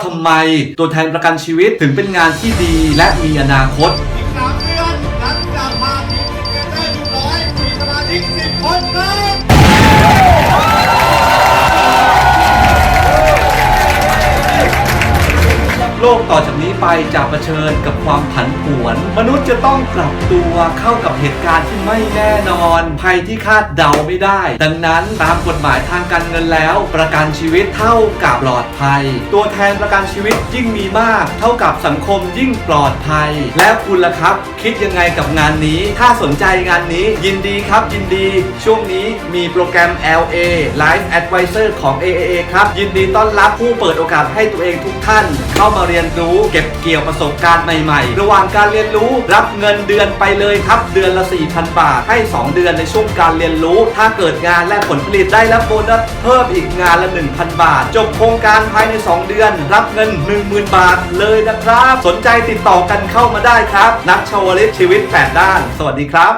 ทำไมตัวแทนประกันชีวิตถึงเป็นงานที่ดีและมีอนาคต โลกต่อจากนี้ไปจะเผชิญกับความผันผวน มนุษย์จะต้องปรับตัวเข้ากับเหตุการณ์ที่ไม่แน่นอน ภัยที่คาดเดาไม่ได้ ดังนั้นตามกฎหมายทางการเงินแล้ว ประกันชีวิตเท่ากับปลอดภัย ตัวแทนประกันชีวิตยิ่งมีมาก เท่ากับสังคมยิ่งปลอดภัย และคุณล่ะครับ คิดยังไงกับงานนี้ ถ้าสนใจงานนี้ ยินดีครับยินดี ช่วงนี้มีโปรแกรม LA Life Advisor ของ AAA ครับยินดีต้อนรับผู้เปิดโอกาสให้ตัวเองทุกท่าน เข้ามาเรียนรู้ เก็บเกี่ยวประสบการณ์ใหม่ๆ ระหว่างการเรียนรู้รับเงินเดือนไปเลยครับ เดือนละ 4,000 บาท ให้ 2 เดือนในช่วงการเรียนรู้ ถ้าเกิดงานและผลผลิตได้รับโบนัสเพิ่มอีกงานละ 1,000 บาท จบโครงการภายใน 2 เดือน รับเงิน 10,000 บาทเลยนะครับ สนใจติดต่อกันเข้ามาได้ครับ นักชาวลิตชีวิต8ด้าน สวัสดีครับ